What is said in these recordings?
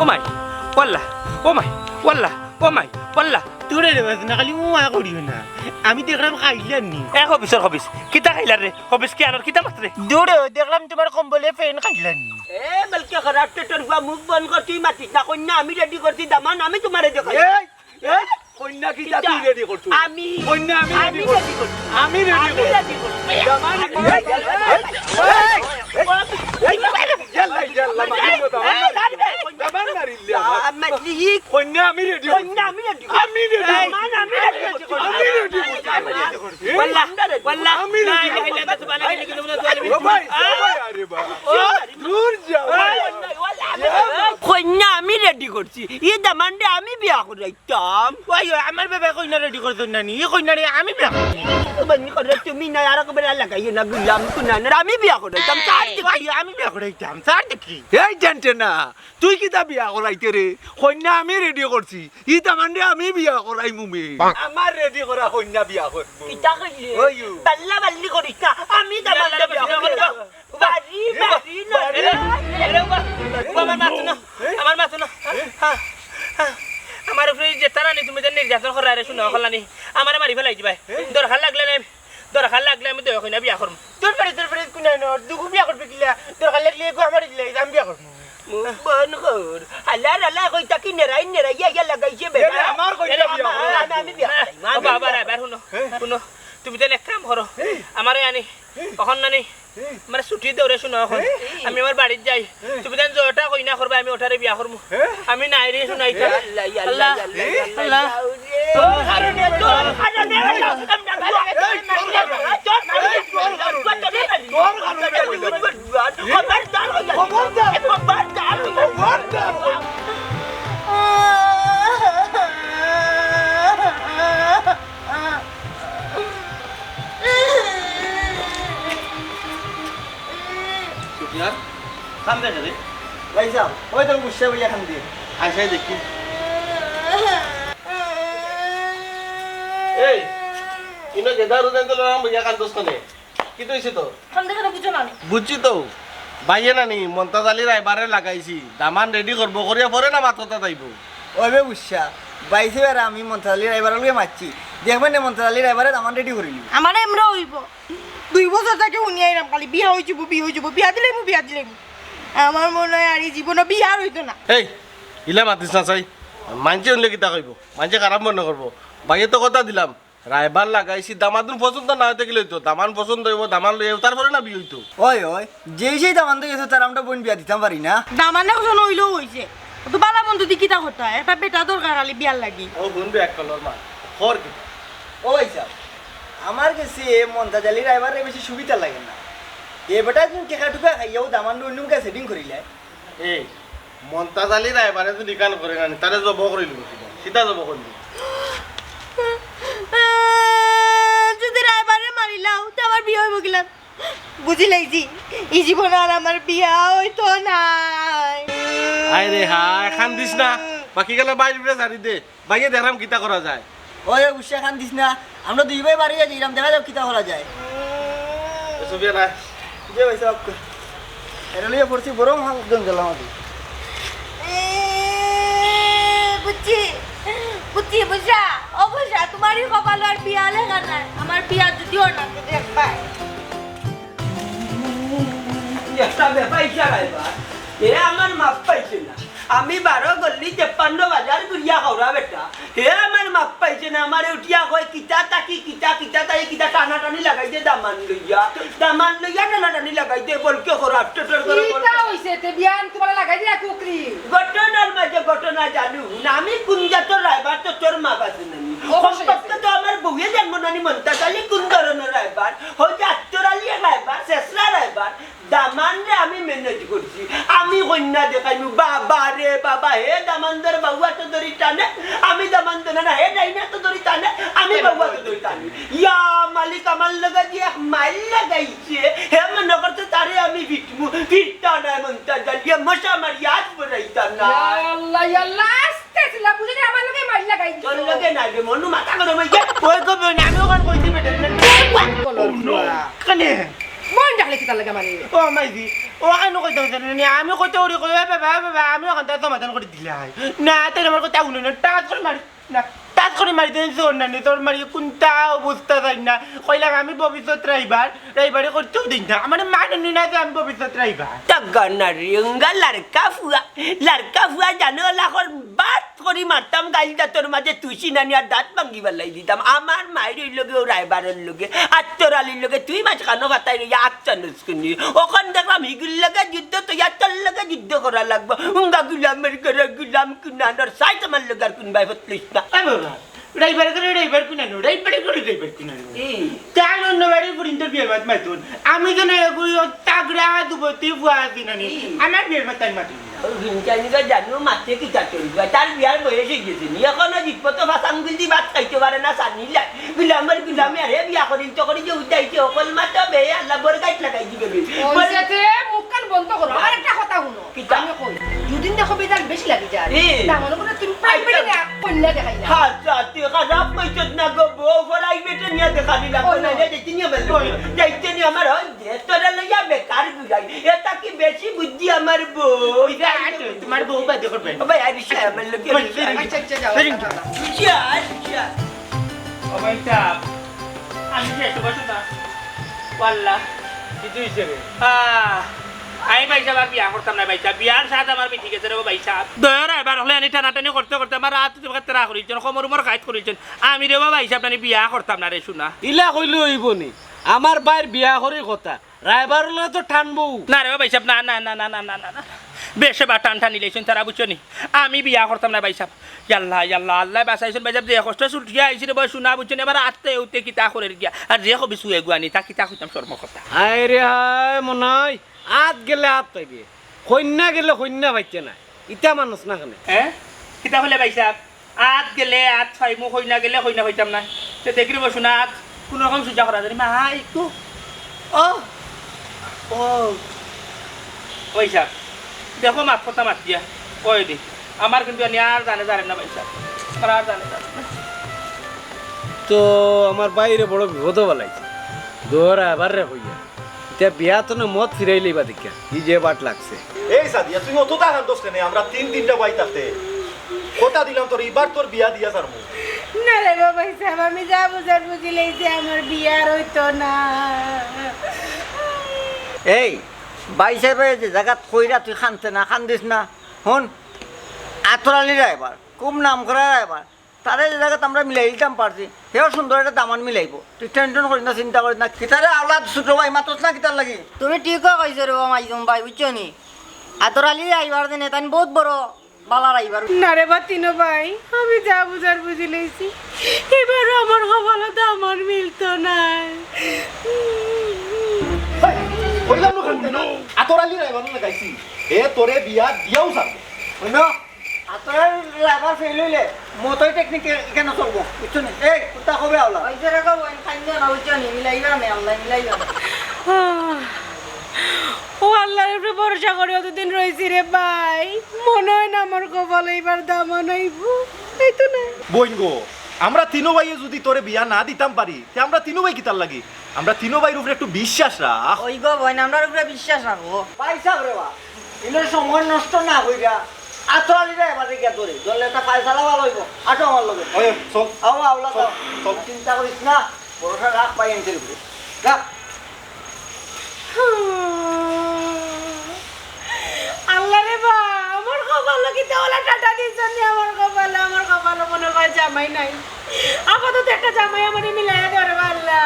ও মাই ওয়াল্লা ও মাই ওয়াল্লা ও মাই ওয়াল্লা তোরে রে বাস না খালি উয়া করিও না আমি দেখলাম খাইলাম নি এ হবিসর হবিস কিতা খাইলার রে হবিস কি আনার কিতা মাত্রে দূরে দেখলাম তোমার কম্বলে ফ্যান খাইলাম নি এ বলকে খারাপ টেটর হুয়া মুখ বন্ধ করছি মাতিস না কন্যা আমি রেডি করছি দামান আমি তোমারে দেখাই কন্যা কি তা তুই রেডি করছ আমি কন্যা আমি আমি রেডি রেডি করছি আমি রেডি আমি করছি রেডি করছি জামান জাল্লা জাল্লা মারিলো তো জামান মারিলে আমার আমি লিখ কন্যা আমি রেডি কন্যা আমি রেডি আমি রেডি দামান আমি রেডি করছি আমি রেডি করছি আমি রেডি করছি ওয়াল্লা ওয়াল্লা আমি লা ready ইলাহা ইল্লাল্লাহ সুবহানাকা ইন্নী কুনতু মিনাজ জালিমিন ও ভাই ও ভাই আরে বা দূর যাও কন্যা আমি রেডি করছি ই দামান দে আমি বিয়া করাইতাম ওই আমার বাবা কইনা রেডি করছ না নি এই কইনা রে আমি বিয়া বন্ধ করে তুমি না আর কবে লাগাইও না গুলাম কুনা আমি বিয়া করাইতাম চার ওই আমি বিয়া করাইতাম স্যার দেখি। এই জানতে না তুই কি তা বিয়া করাইতে রে? কন্যা আমি রেডি করছি। ই তামান্ডে আমি বিয়া করাই মুমি আমার রেডি করা কন্যা বিয়া করব ইটা কইলে। বাল্লা বাল্লি করিস না আমি বিয়া বাড়ি বাড়ি না। আমার মাথা না। আমার মাথা না আমার উপরে যে তারা নি তুমি যে নির্যাতন করা রে শুনো কলানি আমার মারি ফেলাই দিবাই দরকার লাগলে না দরকার লাগলে আমি দয়া কইনা বিয়া করম তোর বাড়ি তোর বাড়ি কোনা নর দুগু বিয়া করবি কিলা দরকার লাগলে গো আমার দিলে আমি বিয়া করম বন কর আল্লাহ আল্লাহ কই কি নেরাই নেরাই ইয়া লাগাইছে বে আমার কই আমি বিয়া বাবা এবার শুনো শুনো। তুমি তাহলে এক কাম করো আমারে আনি কখন নানি মানে ছুটি দৌড়ে শুনো এখন আমি আমার বাড়ির যাই তুমি দেন জয়টা কইনা করবা আমি ওঠারে বিয়া করব আমি নাই রে শুনাইতা আল্লাহ আল্লাহ আল্লাহ তোর তোর কারণে ভাই সাহেব ওই তো গুসা বইয়া খান দিয়ে আসে দেখি। এই ইনো গেদা রুদেন তো লরাম বুঝা কান্দস কনে? কি তৈছে তো? বুঝছি তো। বাইয়ে নানি মন্তাজ আলী রাইবারে লাগাইছি। দামান রেডি করব করিয়া পরে না মাত কথা তাইব ওইবে বুঝছা। বাইছে আর আমি মন্ত্রালী ড্রাইভার লগে মারছি। দেখবেন না মন্ত্রালী ড্রাইভারে আমার রেডি করিলি আমার এমরা হইব। দুই বছর থেকে শুনি আইলাম খালি বিয়া হয়ে যাব বিয়া হয়ে যাব বিয়া দিলে মু বিয়া দিলে আমার মনে হয় আর এই জীবনে বিয়া হইতো না। এই ইলা মাতিস না চাই। মানছে উনলে কিতা কইব? মানছে খারাপ মনে করব। বাইয়ে তো কথা দিলাম রাইবার লাগাইছি দামাদুন পছন্দ না হইতে গেলে তো দামান পছন্দ হইব দামান লই তারপরে না বিয়ে হইতো। ওই ওই যেই সেই দামান তো গেছো তার আমরা বোন বিয়া দিতাম পারি না। দামানে কোন হইলেও হইছে। তো বালা বন্ধু দি কিতা কথা? একটা বেটা দরকার খালি বিয়ার লাগি। ও শুনবে এক কলর মা খর কি ও ভাই আমার কাছে মন্তাজালি ড্রাইভারে বেশি সুবিধা লাগে না। এ বেটা তুমি টেকা টুকা খাইয়াও দামান অন্য কাছে সেটিং করিলে এই মন্তাজ আলী রাইবারে যদি কান করে না তারে জব করিল সীতা জব করিল যদি রায়বারে মারিলাও তো আমার বিয়ে হইব গেলাম বুঝি লাইছি এই জীবনে আর আমার বিয়া হইতো নাই। আয় রে হায় খান দিস না। বাকি গেলে বাইরে দে বাইরে দেখলাম কিতা করা যায়। ওই উৎসাহ খান দিস না। আমরা দুই ভাই বাড়ি যাই দেখা যাও কিতা করা যায়। এসব নাই যে ভাই সাহেব এটা লইয়া পড়ছি বড় জঞ্জাল আমাদের। এ, বুঝছি বুঝছি বুঝা অবশ্যই তোমারই কপাল আর বিয়া লেখা নাই। আমার বিয়া যদিও না তো দেখবাই একটা ব্যাপার আমার মাপ পাইছে না। আমি বারো গল্লি তেপ্পান্ন বাজার ঘুরিয়া খাওয়া বেটা। হে আমার মাপ পাইছে না আমার উঠিয়া কয় কিতা তাকি কিতা কিতা তাই কিতা টানা টানি লাগাই দে দামান লইয়া। দামান লইয়া টানা টানি লাগাই দে বলকে খরাব টোটর করে কিটা হইছে তে বিয়ান তোমার লাগাই দিয়া কুকরি? ঘটনার মাঝে ঘটনা জানু। না আমি কোন জাতর রাইবার তো তোর মা নানি অবশ্যই সম্পর্কে তো আমার বউয়ে জন্ম নানি মন্তা কোন ধরনের রাইবার হয়তো আত্মরালি রাইবার শেষরা রাইবার দামান রে আমি ম্যানেজ করছি। আমি কন্যা দেখাইনু রে বাবা হে দামানদার বাবুয়া তো ধরি টানে আমি দামানদার না হে ডাইনা তো ধরি টানে আমি বাবুয়া তো ধরি টানে। ইয়া মালিক আমার লগা দিয়ে মাইল লাগাইছে হে মনে করতে তারে আমি ভিটমু ভিটটা না মন্তা জালিয়া মশা মারি আজ বড়াইতাম না আল্লাহ আল্লাহ আস্তে ছিল বুঝি আমার লগে মাইল লাগাই তোর লগে নাই রে মনু মাথা গরম ওই কবে না আমি ওখান কইছি বেটা কানে মন যা রাখলে কিতা লাগে মানে ও মাইজি ও কেন কইতে জানি আমি কইতে ওরি কই বাবা বাবা আমি ওখান থেকে সমাধান করে দিলে হয় না তাই আমার কথা উনি না টাচ করে মারি না টাচ করে মারি দেন জোর না তোর মারি কোনটা অবস্থা যাই না। কইলাম আমি ভবিষ্যৎ রাইবার রাইবারে করতেও দিন না। আমার মানে না যে আমি ভবিষ্যৎ রাইবার টাগানা রিঙ্গা লাড়কা ফুয়া লাড়কা ফুয়া জানো লাখর বাট করি মারতাম গাইল দাঁতর মাঝে তুই নানি আর দাঁত ভাঙ্গি বেলাই দিতাম। আমার মায়ের লগে ও রায়বারের লগে আত্মর আলির লগে তুই মাছ খানো ভাতাই রইয়া আচ্ছানুস শুনি ওখান দেখলাম হিগুল লগে যুদ্ধ তো ইয়ার লগে যুদ্ধ করা লাগবো। উঙ্গা গুলামের করে গুলাম কুনানোর সাইজ আমার লগে আর কোন ভাই ফতলিস না। রাইবার করে রাইবার কুনানো রাইবারে করে কুনানো অন্য মাত মাতুন আমি যেন এগুই তাগড়া দুবতী বুয়া দিন আমার বিয়ের মাত মাতুন হিংসানিকা জানো মাছে কি চাটরিবা তার বিয়ার বয়স হয়ে গেছে নি এখনও জিতপত ভাষাং গুলদি ভাত খাইতে পারে না সানিলাই গুলামের গুলামে আরে বিয়া করি তো করি যে উঠাইছে অকল মাত্র বে আল্লাহ বর গাইট লাগাই দিবে বে পয়সাতে মুখ কান বন্ধ করো আর একটা কথা শুনো আমি কই দুদিন দেখো বেজাল বেশি লাগি যায়। না মনে করে তুমি প্রাইভেটে না কন্যা দেখাই না। হাজাতে খারাপ কইছত না গো বউ ফরাই বেটে নিয়ে দেখা দিলাম। ওই না না। যাইতে নিয়ে যাইতে নিয়ে আমার হয় যে তোরা লইয়া বেকার গুলাই এটা কি বেশি বুদ্ধি আমার বউ? তোমার বউ বাধ্য করবে। ভাই আরিশা আমার লোকে আচ্ছা আচ্ছা যাও Very যাও, যাও। আরিশা আরিশা ও ভাই সাহেব আমি কি একটু বসো না? ওয়াল্লাহ কিছু হিসেবে? আহ, আমি বিয়া আমার আমি বিয়া বাইর বিয়া করে কথা। রায়বার তো টানবো। না রে ভাই না না না না না না না বেশে বা টান টান নিলেছেন তারা বুঝছ নি? আমি বিয়া করতাম না ভাই ইয়াল্লা ইয়াল্লা আল্লাহ বাসাইছেন ভাই যে কষ্ট সুটিয়া আইছিল ভাই শোনা বুঝছেন এবার আত্মে উঠতে কিতা করে গিয়া। আর যে কবি শুয়ে গুয়ানি তা কিতা কইতাম শর্ম কথা আয় রে হায় মনে হয় আত গেলে আত পাইবে কন্যা গেলে কন্যা পাইছে না ইটা মানুষ না কেন হ্যাঁ কিতা হলে সাহেব? আত গেলে আত ফাই মুখ হইনা গেলে হইনা হইতাম না। সে দেখি বসু না আত কোনো রকম সুজা করা জানি। মা একটু। ও ও ওই সাহেব দেখো মাত কথা মাত দিয়া। কই দি। আমার কিন্তু আনি আর জানে জানে না সাহেব। আর জানে জানে তো আমার বাইরে বড় বিপদ বলাইছে। দৌড়া এবার রে হইয়া তো না মত ফিরাই লইবা দেখা ই যে বাট লাগছে। এই সাদিয়া তুই অত টাকার দোষ নেই আমরা তিন তিনটা বাই থাকতে কথা দিলাম তোর এবার তোর বিয়া দিয়া যার না রে বাবা সাহেব আমি যা বুঝার বুঝিলেই যে আমার বিয়ার হইতো না। এই বাই সাহেবে যে জায়গাত কইরা তুই খানছে না খান্দিস না। হন আতরালি ড্রাইভার খুব নাম করা ড্রাইভার তারে যে জায়গাত আমরা মিলাই দিতাম পারছি সেও সুন্দর একটা দামান মিলাইব তুই টেনশন করিস না চিন্তা করিস না কিতারে আওলাদ ছোট ভাই মাতস না কিতার লাগি তুমি ঠিক কইছো রে মাইজুম ভাই বুঝছ নি আতরালি আইবার দিনে তাই বহুত বড় বালার আইবার না রে বা তিনো ভাই আমি যা বুঝার বুঝি লইছি এবারও আমার কপালত আমার মিলতো না কইলাম না খান্তে না আতরালি রাইবার এ তোরে বিয়া দিয়াও যাবে শোনো আতরালি ড্রাইভার ফেল হইলে মতই টেকনিক কেন চলবো? বুঝছ নি? এই কোথা কবে আওলা। ওইসে রে কব খাইন্দ না বুঝছ নি মিলাইবা না? আল্লাহ মিলাইবা ও আল্লাহর উপরে ভরসা করে অতদিন রয়েছি রে ভাই। মনে হয় না আমার কপাল এইবার দামা এই তো না বইন গো আমরা তিনো ভাইয়ে যদি তোরে বিয়া না দিতাম পারি তে আমরা তিনো ভাই কিতার লাগি? আমরা তিনো ভাইয়ের উপরে একটু বিশ্বাস রাখ। ওই গো বোন আমরা উপরে বিশ্বাস রাখব। পয়সা রে বা সময় নষ্ট না কইরা আতরালি ড্রাইভার গিয়া তোরে ধরলে একটা পয়সা ভালো হইব। আটো আমার লগে। আওলা চিন্তা করিস না ভরসা রাখ পাই এনতের উপরে রাখ। আল্লাহ রে বা আমার কপাল কি দেওয়ালা টাটা দিয়েছেন আমার কপাল আমার কপাল মনে হয় জামাই নাই। আপাতত একটা জামাই আমার মিলাই ধরে আল্লাহ।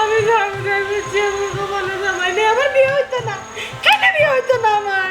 আমি ধর্ম বুঝছি আমার কপালে জামাই নেই আমার বিয়ে হইতো না। কেন বিয়ে হইতো না আমার?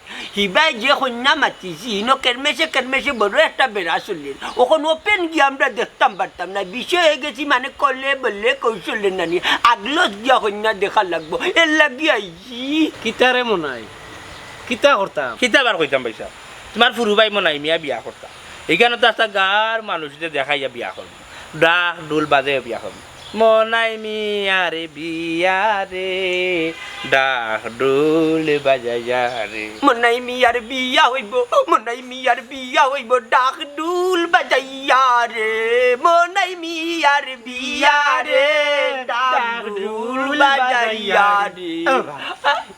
হিবাই যে কন্যা মাতিছি ইনো কেরমেশে কেরমেশে বড় একটা বেড়া চললেন ওখানে ওপেন গিয়ে আমরা দেখতাম পারতাম না বিষয় হয়ে গেছি মানে করলে বললে কৌশলে নানি আগলস গিয়া কন্যা দেখা লাগবো এর লাগি আইছি কিতারে মনাই কিতা করতাম কিতা বার কইতাম পয়সা তোমার ফুরু ভাই মনাই মিয়া বিয়া করতা এখানে তো একটা গার মানুষদের দেখাইয়া বিয়া করব ডাক ডোল বাজে বিয়া করব মনাই মিয়া রে বিয়া রে ডাক ডোল বাজাইয়া রে। মনাই মিয়ার বিয়া হইব মনাই মিয়ার বিয়া হইব ডাক ডুল বাজাইয়া রে। মনাই মিয়ার বিয়া রে ডাক ডুল বাজাইয়া রে।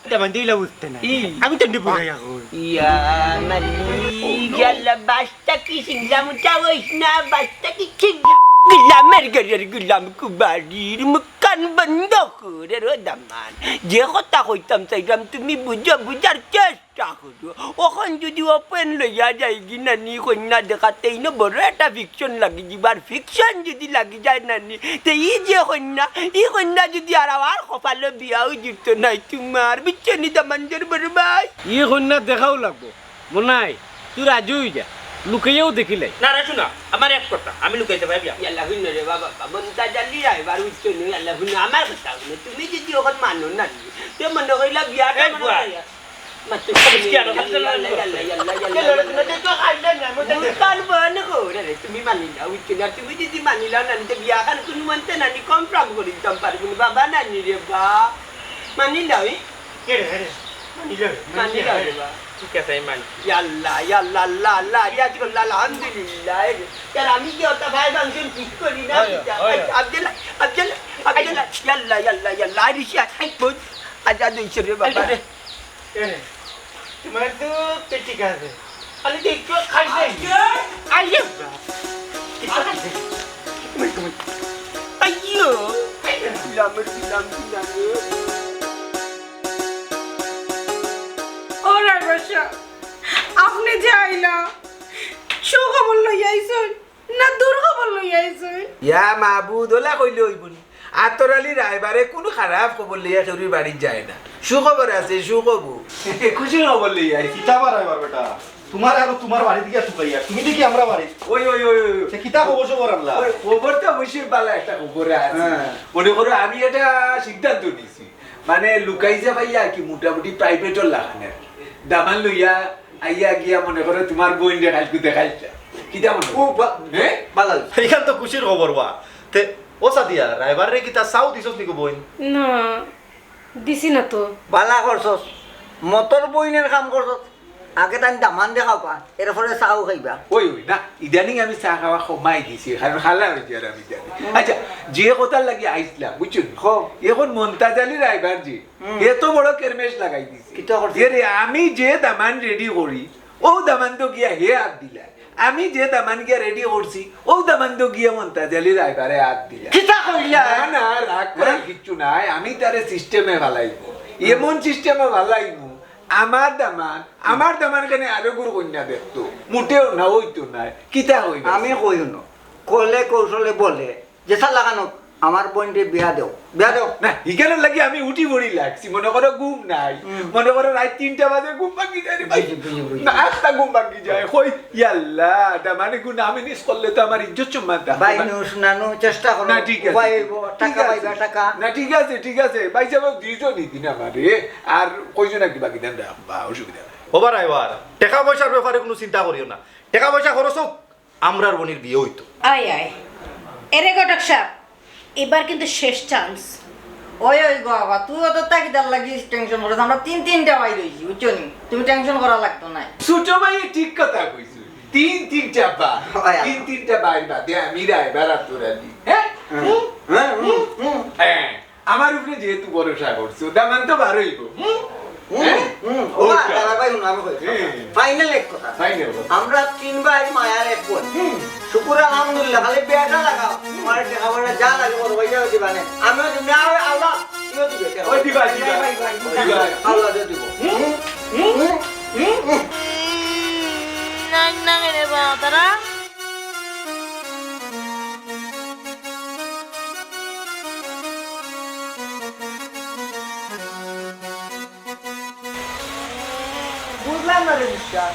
তেমন দিলে বুঝতে না আমি তো বুঝাই এখন। ইয়া মালি গেলা বাস্তা কি সিংলাম চাওয়াইস না বাস্তা কি সিংলাম গুলামের গরের গুলাম কুবারির মুখান বন্ধ করে রো দামান যে কথা কইতাম চাইলাম তুমি বুঝো বুঝার চেষ্টা করো ওখান যদি ওপেন লইয়া যাই কি নানি কন্যা দেখাতেই না বড় একটা ফিকশন লাগি যাবার ফিকশন যদি লাগি যায় নানি তো ই যে কন্যা ই কন্যা যদি আর আমার কপালে বিয়াও দিত নাই তোমার বিচ্ছনি দামানদের বড় ভাই ই কন্যা দেখাও লাগবো মনাই তুই রাজু হয়ে যা লুকাইয়াও দেখিলাই না রে শোনা আমার এক কথা আমি লুকাইতে পারি বিয়া? আল্লাহ হুন রে বাবা বন্তা জালি এবার উচ্চ নেই আল্লাহ হুন আমার কথা তুমি যদি ওখান মানো না তো মনে কইলা বিয়াটা বুয়া। মাত্র কি আনো? হাতে লাগল। তুমি মানিলা উচ্চ না তুমি যদি মানিলা নানি তো বিয়া খান কোনো মানতে নানি কনফার্ম করে দিতাম পারব না বাবা নানি রে বা। মানিলা ওই? মানিলা রে বা মানি ইয়াল্লা ইয়াল্লা আল্লাহ আল্লাহ রিয়াজ করল্লা আলহামদুলিল্লাহ यार আমি কি ওটা ভাই বাংশন ঠিক করি না আব্দুল্লাহ আব্দুল্লাহ আব্দুল্লাহ ইয়াল্লা ইয়াল্লা ইয়াল্লা আরিশা হাই বুঝ আজাদ হইছে রে বাবা রে তোমার তো তো ঠিক আছে আরে দেখো খাইছে আইয়ে আইয়ো লামর দিলাম দিলাম ও আপনি যে আইলা সুখবর লইয়া আইছই না দুর্খবর লইয়া আইছই ইয়া মাহবুদ ওলা কইলে হইব নি। আতরালি রায়বারে কোনো খারাপ খবর লইয়া কেউরির বাড়ি যায় না। সুখবর আছে সুখবর। খুশি খবর লই আই কিতা বার আইবার বেটা। তোমার আর তোমার বাড়ি দিকে শুকাইয়া তুমি দেখি আমরা বাড়ি। ওই ওই ওই সে কিতা খবর সবর আনলা ওই খবর তো অবশ্যই ভালো একটা খবর আছে। হ্যাঁ। মনে করো আমি এটা সিদ্ধান্ত নিছি মানে লুকাইছে ভাইয়া কি মোটামুটি প্রাইভেটর লাগানে। দামান লইয়া আইয়া গিয়া মনে করো তোমার বোন দেখাইছু। দেখাইছা কিটা মনে ও হে? হ্যাঁ বালা এইখান তো খুশির খবর বা। তে ও সাদিয়া রাইবার রে কিতা চাও দিছস নিকো বোন? না দিছি না তো। বালা করছস মটর বইনের কাম করছস। আগে তাই দামান দেখাও পা এরপরে চাও খাইবা। ওই ওই না ইদানিং আমি চা খাওয়া কমাই দিছি কারণ খালা হয়েছে আর আমি আচ্ছা যে কথার লাগি আইসলাম বুঝছেন এখন মন্তাজ আলী রাইবার জি এত বড় কেরমেশ লাগাই দিছি। আমি যে দামান রেডি করি ও দামান তো গিয়া হে হাত দিলা। আমি যে দামান গিয়া রেডি করছি ও দামান তো গিয়া মন্তাজ আলী রাইবারে হাত দিলা। কিতা কইলা? না না রাগ করার কিচ্ছু নাই আমি তারে সিস্টেমে ভালাইব। এমন সিস্টেমে ভালাইব আমার দামান আমার দামান কেন আরও গুরু কন্যা দেখতো মোটেও না ওইতো নাই, কিতা হইবে আমি কই না। কলে কৌশলে বলে যে সার লাগানো আমার বোনকে বিয়া দেও। বিয়া দেও। না এখানে লাগি আমি উঠি পড়ি লাগছি মনে করো ঘুম নাই। মনে করো রাত তিনটা বাজে ঘুম ভাঙি যায় রে ভাই। না একটা ঘুম ভাঙি যায়। কই ইয়াল্লা দামানে গুণ আমি নিস করলে তো আমার ইজ্জত সম্মান থাকবে ভাই না। নু শুনানো চেষ্টা করো। না ঠিক আছে টাকা। পাইবা টাকা। না ঠিক আছে ঠিক আছে। ভাই সাহেব দিছো নিদিন আমারে। আর কইছো নাকি বাকি দেন বা অসুবিধা নাই। ওবার আইবার টাকা পয়সার ব্যাপারে কোনো চিন্তা করিও না। টাকা পয়সা খরচ হোক আমরার বোনের বিয়ে হইতো। আয় আয়। এরে ঘটক সাহেব। এবার কিন্তু শেষ চান্স ওই ওই গো বাবা তুই অত তাকিদার লাগিস টেনশন করে আমরা তিন তিনটা ভাই রইছি বুঝছ নি? তুমি টেনশন করা লাগতো না ছোট ভাই ঠিক কথা কইছ। তিন তিনটা বা হয়, তিন তিনটা ভাই বা দে আমি রাই বেড়া তোরা দি। হ্যাঁ হ্যাঁ আমার উপরে যেহেতু ভরসা করছ দামান তো বারোই ওটা। ফাইনাল এক কথা ফাইনাল আমরা তিন ভাই মায়ার এক বোন শুকুর আলহামদুলিল্লাহ খালি বেটা লাগাও তোমার যা লাগে বড় পয়সাও দিবা না আমিও দিবি আল্লাহ। দিবা। আল্লাহ দিব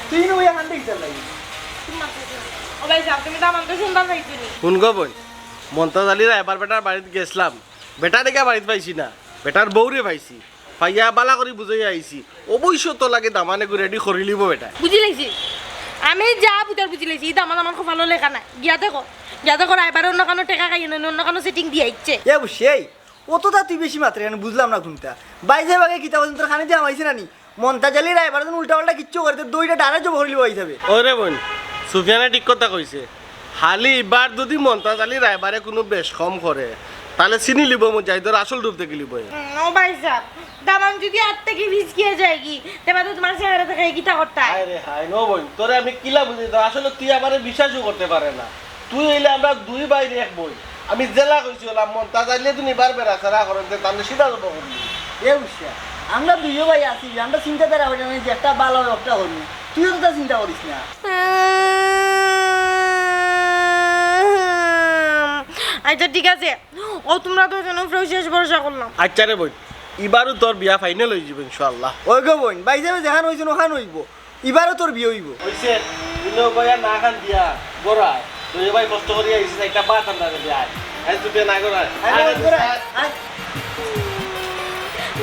তুই ও ভাই সাহেব তুমি দামান তো শুনতে চাইছো নি। শুন গো বোন মন্তাজ আলীর এবার বেটার বাড়িতে গেছিলাম। বেটা বাড়িতে পাইছি না বেটার বউরে পাইছি। পাইয়া বালা করে বুঝাই আইছি অবশ্য তো লাগে দামানে করে রেডি করে লিব বেটা। বুঝি লাইছি। আমি যা ভিতর বুঝি লাইছি এটা আমার আমার কপালো লেখা নাই। গিয়া দেখো গিয়া দেখো এবার অন্য কোনো টেকা খাই না অন্য কোনো সেটিং দিয়ে ইচ্ছে এ সেই অতটা তুই বেশি মাত্রা কেন বুঝলাম না কোনটা। বাইজে বাগে কিতা বলছেন তোর খানে দিয়ে আমাইছে নানি মন্তাজালি রায় এবার উল্টা পাল্টা কিচ্ছু করে তোর দইটা ডানা জব হরিলি যাবে। ওরে বোন সুফিয়ানে ঠিক কথা কইছে। হালি এবার যদি মন্তাজ আলী রায়বারে কোনো বেশ কম করে তাহলে চিনি লিব মুজাহিদর আসল রূপ দেখে লিব। ও ভাই সাহেব দামান যদি হাত থেকে ভিজকিয়ে যায় কি? তেবা তো তোমার চেহারা থেকে কিতা করতে? আরে হাই নো বোন তোরে আমি কিলা বুঝি? দাও আসলে তুই আমারে বিশ্বাসও করতে পারে না। তুই এলে আমরা দুই বাইরে এক বই আমি জেলা কইছি হলাম মন্তাজ আলী তুমি বার বেড়া সারা করেন তাহলে সিধা যাব এ উষা আমরা দুইও ভাই আছি আমরা চিন্তা তারা হই না যে একটা ভালো হবে একটা হইনি তুইও তো তা চিন্তা করিস না। আচ্ছা ঠিক আছে। ও তোমরা তো যেন শেষ ভরসা করলাম। আচ্ছা রে বোন এবারও তোর বিয়া ফাইনাল হয়ে যাবে ইনশাআল্লাহ। ওই গো বোন বাইজে যেখান হইছে ওখান হইব। এবারও তোর বিয়ে হইব। হইছে না খান দিয়া বড়া তুই ভাই কষ্ট করি আইছিস একটা বাত আমরা দিয়া আই তুই না করা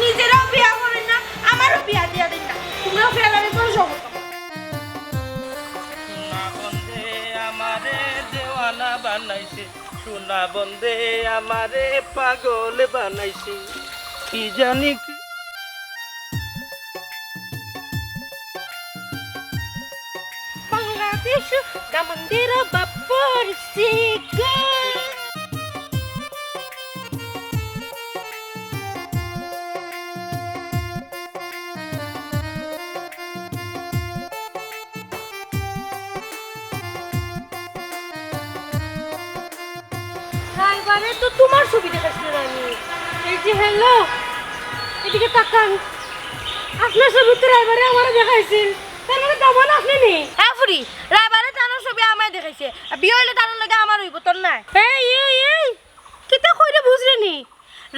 নিজেরাও বিয়া করেন না আমারও বিয়া দিয়া দেন না। তোমরাও ফেলারে করে সমস্যা আমারে দেওয়ানা বানাইছে। সোনা বন্দে আমারে পাগল বানাইছে। কি জানি বাংলাদেশ কামন্দির বাপর ছবি দেখাচ্ছিল আমি। এই যে হ্যালো এদিকে তাকান। আপনার ছবি তো রায়বারে আমার দেখাইছিল তার মানে দমন আপনি নেই হ্যাঁ ফুরি। রাইবারে তানোর ছবি আমায় দেখাইছে। বিয়ে হইলে তার লাগে আমার হইব তোর নাই? এই এই কিতা কইরে বুঝরে নি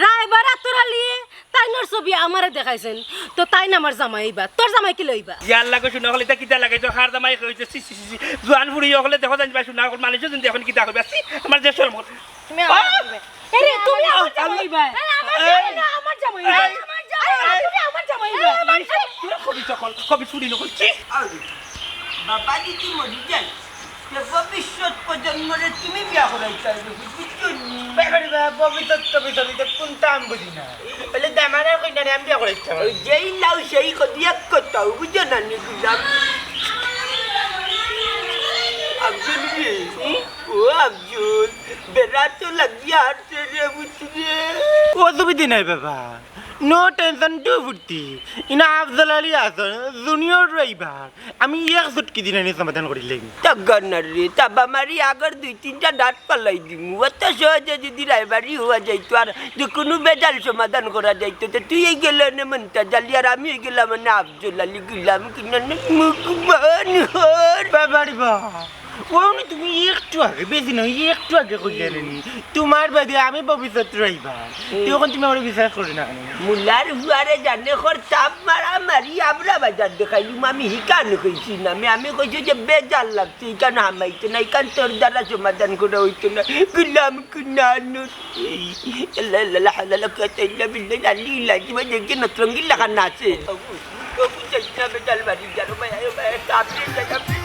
রাইবার আতরালিয়ে তাইনোর ছবি আমারে দেখাইছেন তো তাই না আমার জামাই এইবা তোর জামাই কি লইবা ইয়ার লাগে শুনা হলে কিতা লাগাইছো খার দামাই কইছে সি সি সি জোয়ান ফুড়ি হলে দেখো জানি শুনা হল মানুষ যদি এখন কিতা কইবা সি আমার যে শরম তুমি আরে তুমি আমার জামাই হইবা আমার জামাই আমার জামাই হইবা আমার জামাই তুমি আমার জামাই হইবা কবি সকল কবি চুরি নকল কি বাবা যদি মরি যান ভবিষ্যৎ প্রজন্মরে তুমি বিয়া করাইতে কোনটা আমি বুঝি না? বলে দামারে কইনা আমি বিয়া করে ইচ্ছা যেই লাউ সেই কদিয়া কোথাও বুঝো না নি গুলাম আব্দুল ও আব্দুল। বেড়া তো লাগিয়া আসছে রে বুঝছি অসুবিধে নাই বাবা নো টেনশন টু ফুর্তি ইনা আফজল আলী আসন জুনিয়র ড্রাইভার আমি এক চুটকি দিন এনে সমাধান করিলাম তগনার রে তাবা মারি আগর দুই তিনটা দাঁত পালাই দিমু অত সহজে যদি রায়বাড়ি হওয়া যাইতো আর যে কোনো বেজাল সমাধান করা যাইতো তো তুই এই গেল না মনটা জালি আর আমি গেলাম না আফজল আলী গেলাম কিনা মুখ বান বাবারি বা ওনি তুমি একটু আগে বেশি নয় একটু আগে কইলে নি তোমার বাদে আমি ভবিষ্যৎ ড্রাইভার তখন তুমি আমার বিশ্বাস করি না? মুলার হুয়ারে জানে খর চাপ মারা মারি আমরা বাজার দেখাইলুম আমি হিকান কইছি না আমি আমি কইছি যে বেজাল লাগছে ইকান হামাইতো না ইকান তোর দ্বারা সমাধান করে হইতো না গুলাম কুনানো লা লা লা লা লা কত ইল্লা বিল্লা জানি লাগি বা দেখে নতরঙ্গি লাগান আছে না বেজাল বাড়ি জানো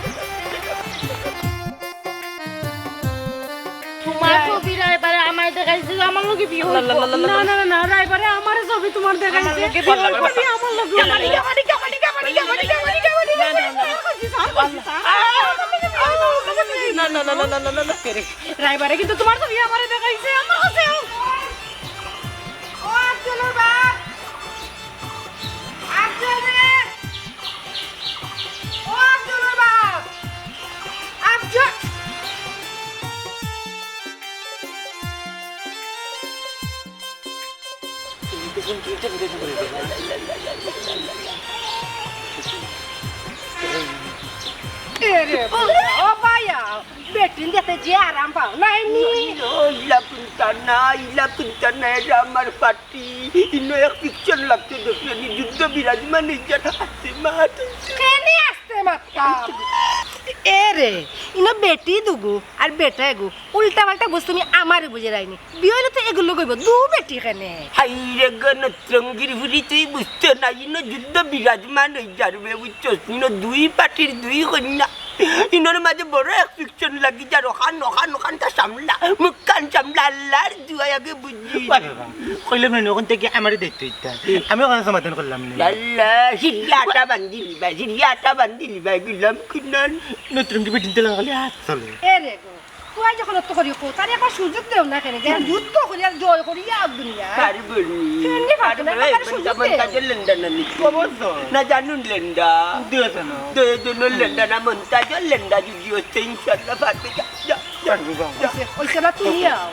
রাইবারে আমার দেখাইছে আমার লগে বিয়ে হইব না না না না রাইবারে আমার ছবি তোমার দেখাইছে আমার লগে আমার হইব আমার লগে আমানি আমানি আমানি আমানি আমানি আমানি আমানি না না না না না না না না রাইবারে কিন্তু তোমার ছবি আমারে দেখাইছে আমার কাছে ও আব্দুলের বাপ ও ভাইয়া বেটিন দিতে যে আরাম পাও না? এমনি ইলা কুন্তা না ইলা কুন্তা না এটা আমার পার্টি ইনো এক পিকচার লাগতে দেখলেনি যুদ্ধ বিরাজমান ইজ্জত আছে মাত কেনে আসতে মাত্তা এ রে ইনো বেটি দুগু আর বেটা এগু। উল্টা পাল্টা বস্তু তুমি আমারে বুঝে রাইনি বিয়ে তো এগুলো কইব, দু বেটি কেনে? হাইরে গণতঙ্গির ফুরি তুই বুঝতে না ইনো যুদ্ধ বিরাজমান হয়ে যাবে বুঝছস? ইনো দুই পার্টির দুই কন্যা। ইনোর মাঝে বড় এক ফিকশন লাগি যার ওখান ওখান ওখানটা সামলা মুখান সামলা আল্লাহর দুয়াই আগে বুঝি কইলাম না ওখান থেকে আমারই দেখতে ইচ্ছা আমি ওখানে সমাধান করলাম না আল্লাহ সিরিয়াটা বান্ধি লিবাই সিরিয়াটা বান্ধি লিবাই গুলাম কিনান নতুন কি বেটিন তেলা খালি হাত চলে এ রে তুই যখন অত করি কো তার একবার সুযোগ দেও না কেন যে যুদ্ধ করি আর জয় করি আর দুনিয়া। পারবনি কেমনে পারবে না? পারবে সুযোগ দে। মন্তাজে লেন্ডা না নি না জানুন লেন্ডা দিয়েছে না। দয়ে জন্য লেন্ডা না মন্তাজে লেন্ডা যদি হচ্ছে ইনশাল্লাহ পারবে। যা যা ওইসে- ওইসে তুমি আও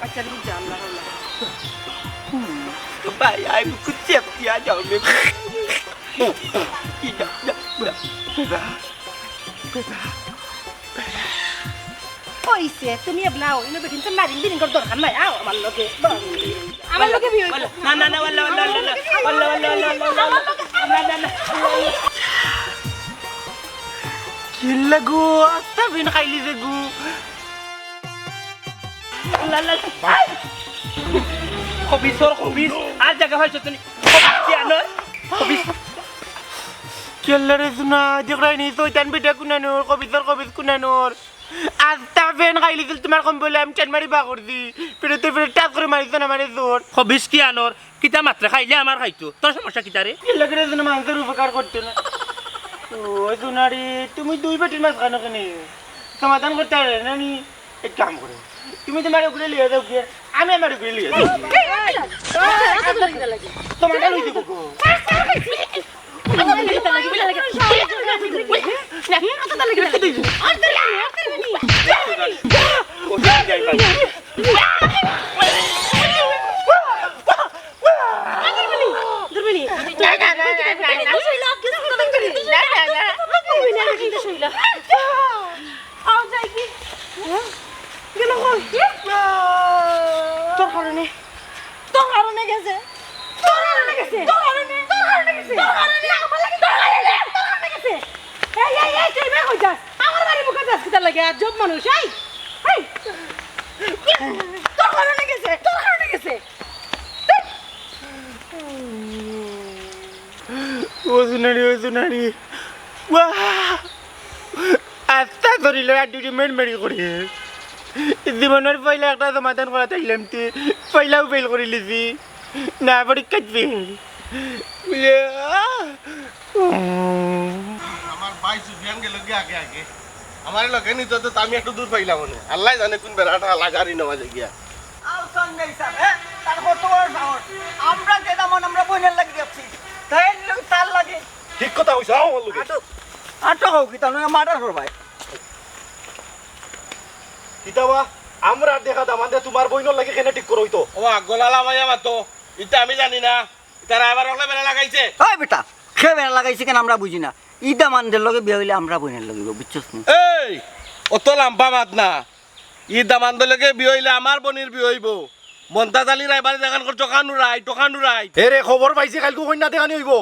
আচ্ছা তুমি জান না হলো ভাই আমি খুব চেপটিয়া যাও বেবি। যা যা যা। ওইসে তুমি এবলাও ইনো বেটিন তো মারিন দিন কর দরকার নাই আও আমার লগে আমার লগে বিয়ে। না না না ওয়াল্লা ওয়াল্লা ওয়াল্লা ওয়াল্লা ওয়াল্লা ওয়াল্লা না না না কিল্লা গো আস্তা বিন খাইলি যে গু খবিসর খবিস আর জায়গা হয়েছে তুমি খবিস কি আনো খবিস কেল্লা রে শুনা দেখরাই নি সৈতান বেটা কুনানোর কবিতর কবিত কুনানোর আস্তা ফেন খাইলি দিল তোমার কম বলে আমি চান মারি বা করছি পেটে পেটে টাচ করে মারিছ না মারি জোর খবিস কি আনোর কিতা মাত্রা খাইলে আমার খাইতো তোর সমস্যা কিতা রে কেল্লা করে শুনা মানুষের উপকার করতে না ও সোনারি তুমি দুই বেটির মাছ খানো কেন সমাধান করতে পারে না নি এক কাম করে তুমি তোমার উপরে লিয়ে যাও গিয়ে আমি আমার উপরে লিয়ে যাও তোমারটা লই দিব গো তোর কারণে গেছে তুই আজব মানুষ এই তোর কারণে গেছে তোর কারণে গেছে ও সোনারি ও সোনারি আস্তা ধরিল আর দুটি মেন মেরি করে জীবনের পয়লা একটা সমাধান করা চাইলাম তে পয়লাও ফেল করে না বলে আহ, আমার ভাই সুফিয়ান গেল গিয়ে আগে আগে। আমার লগে নিত তো আমি একটু দূর পাইলাম মনে আল্লাহ জানে কোন বেড়াটা লাগারি নেওয়া গিয়া। আমরা যে দামন আমরা বইনের লাগি যাচ্ছি। তাই তার লাগে। ঠিক কথা কইছ আমার লগে। আটক হোক কি তাহলে মার্ডার করবাই কিতাবা আমরা দেখা দামান দে তোমার বইনর লাগে কেনে ঠিক করইতো ও গলালা মাইয়া মাতো। ইটা আমি জানি না। ইটা এবার হলে বেড়া লাগাইছে। ওই বেটা সে বেড়া লাগাইছে কেন আমরা বুঝি না? ইদা মানদের লগে বিয়ে হইলে আমরা বইনের লাগিব বুঝছস না? এই অত লাম্পা মাত না। ই দামান্দলৈকে বিয়ে হইলে আমার বনির বিয়ে হইব। মন্তাজ আলী রাইবারে দেখান কর টকানু রাই টকানু রাই এরে খবর পাইছি কালকে কন্যা দেখানি হইব।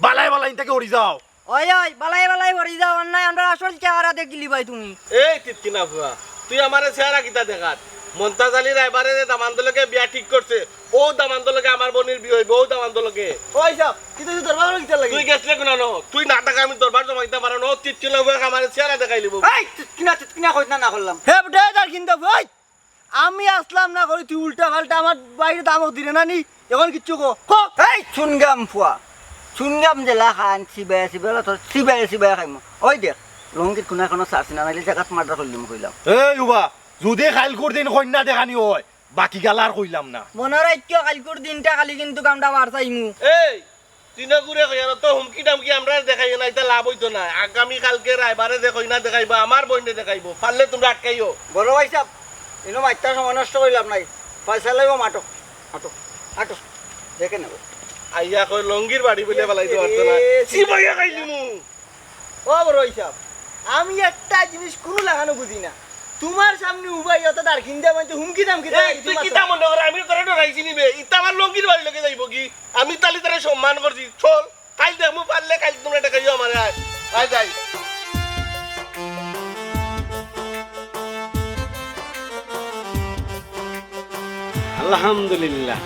বালাই বালাই থেকে উড়ি যাও। ওই ওই বালাই বালাই ভরি যাও নাই আমরা আসল চেহারা দেখলি ভাই তুমি। এই তিতকিনা ফুয়া তুই আমারে চেহারা কিতা দেখাত? মন্তাজ আলী রাইবারে যে দামান্দলৈকে বিয়া ঠিক করছে ও দামান্দলৈকে আমার বনির বিয়ে হইব ও দামান্দলৈকে ওই সব কিন্তু দরবার কিটা লাগে তুই গেছলে কোনা ন তুই না টাকা আমি দরবার জমাইতে পারো ন তিতকিনা ফুয়া আমার চেহারা দেখাই লিব এই কিনা কিনা কইত না না করলাম হে বেটা তার কিন্তু ওই আমি আসলাম না করি তুই উল্টা পাল্টা আমার বাইরে দামক দিলে না নি? এখন কিচ্ছু কো কো। এই চুনগাম ফুয়া চুনগাম জেলা খান সিবাই সিবাই তোর সিবাই সিবাই খাইম ওই দেখ রঙ্গিত কোনা কোনো চার্চি না নাইলে জায়গাত মার্ডার করলিম কইলাম এই উবা। যদি খাইল কর দিন কন্যা দেখানি হয়। বাকি গালার কইলাম না। মনের ঐক্য কালকুর দিনটা খালি কিন্তু কামটা বার চাইমু এই তিনে ঘুরে কই আর তো হুমকি টামকি আমরা দেখাই না এটা লাভ হইতো না আগামী কালকে রাইবারে দেখাই না দেখাইবা আমার বইনে দেখাইবো। পারলে তোমরা আটকাইও বড় ভাই সাহেব এনো মাইটা সময় নষ্ট করলাম নাই। পয়সা লাগবো মাটো আটো আটো দেখে নেব আইয়া কই লঙ্গির বাড়ি বলে পেলাইতে পারতো না। সিবাইয়া খাইলি মু। ও বড় ভাই সাহেব আমি একটা জিনিস কোনো লাগানো বুঝি না। তোমার সামনে উবাই অত তার কিনতে মানে হুমকি দামকি এই, তুই কিতা মনে করে আমি করে ডরাইছি নিবে ইতা আমার লঙ্গির বাড়ি লেগে যাইব কি? আমি তালি তারে সম্মান করছি। চল কাল দেখব পারলে কাল তোমরা এটা খাইও আমার আয়। আয় যাই। আলহামদুলিল্লাহ।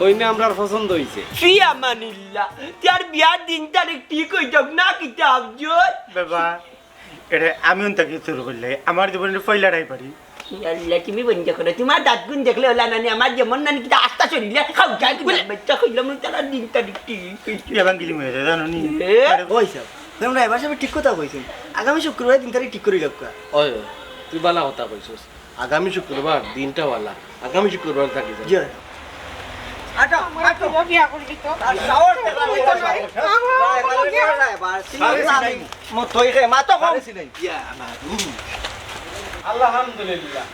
কইনে আমরার পছন্দ হইছে। ফি আমানিল্লাহ তার বিয়ার দিন তারিখ ঠিক যাক না কিতা আফজল বাবা। এটা আমি তাকে শুরু করলে আমার জীবনের পয়লাটাই পারি। আল্লাহ তুমি বন্ধ করো তোমার দাঁত গুণ দেখলে ওলা নানি আমার যেমন নানি কিতা আস্তা চলিলে খাও যাই বলে বাচ্চা কইলাম তারা দিন তারিখ ঠিক হয়েছে। এবার গিলি হয়ে যায় জানো নি? তোমরা এবার সব ঠিক কথা কইছেন আগামী শুক্রবার দিন তারিখ ঠিক করে লোকা ওই ওই, তুই বালা কথা কইছস। আগামী শুক্রবার দিনটা বালা আগামী শুক্রবার থাকি যা আলহামদুলিল্লাহ।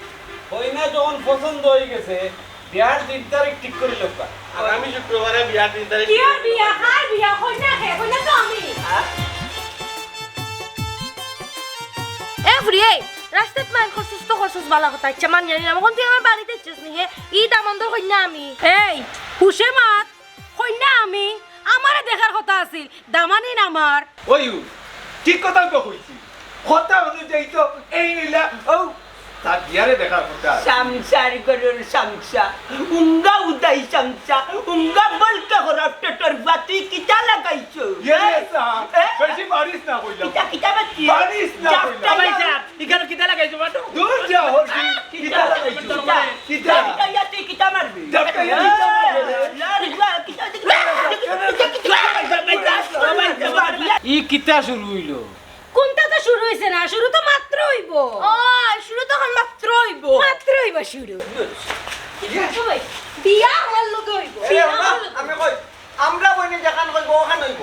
কইনা যখন পছন্দ হয়ে গেছে বিয়ার দিন তারিখ ঠিক করে লোক আগামী শুক্রবারে বিয়ার দিন তারিখ আর বিয়া? খাই বিয়া কইনা খে কইনা তো আমি। এ ফ্রি এই রাস্তাত মান করছিস তো করছিস বালা কথা। ইচ্ছা মান জানি না এখন তুই আমার বাড়িতে ইচ্ছিস নি হে? ই দামন্দর কইনা আমি। এই হুশে মাত কইনা আমি। আমারে দেখার কথা আছিল না আমার ওই ঠিক কথা কইছি কথা অনুযায়ী তো এই নিলা ও তার বিয়ারে দেখার কথা সংসার করুন সংসার উঙ্গা উদাই সংসার উঙ্গা বলতে হরফ টোটর বাতি কিতা লাগাইছো? বেশি পারিস না বাতি পারিস না ভাই সাহেব লাগাইছো বাটো দূর যা হরছি লাগাইছো ইয়া মারবি ইয়া মারবি? লারি ই কিতা শুরু হইল কোনটা তো শুরু হইছে না শুরু তো মাত্র হইব ও শুরু তো এখন মাত্র হইব মাত্র হইব শুরু বিয়া আমার লগে হইব আমি কই আমরা বইনে দেখান কইব ওখান হইব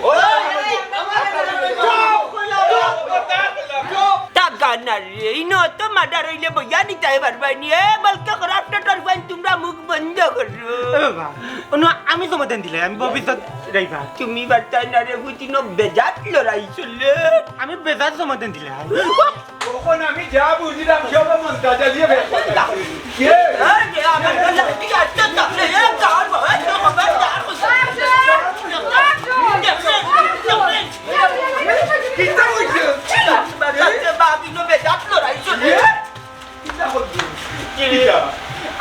ইনো তো মার্ডার হইলে বইয়া নিতে পারবাই নি এ বলতে খারাপ টোটর বান তোমরা মুখ বন্ধ করো এ বাবা অন্য আমি সমাধান দিলে আমি ভবিষ্যৎ ড্রাইভার তুমি বার্তা না রে হুতিনো বেজাত লড়াই চলে আমি বেজার সমাধান দিলে। কখন আমি যা বুঝলাম সব মন তাজা দিয়ে বের কে? আমার তাহলে কার বাবা বাবা বেজাত?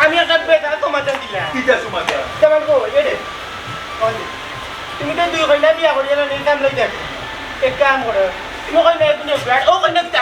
আমি একটা বেজার সমাধান দিলাম কিতা সমাধান? তেমন কো এরে তুমিতো দুই কইনা বিয়া করিয়া না নিয়ে কাম লৈ দেখ এক কাম কৰ করো কৈ কইনা তুমি ব্যাট ও কইনা কি তা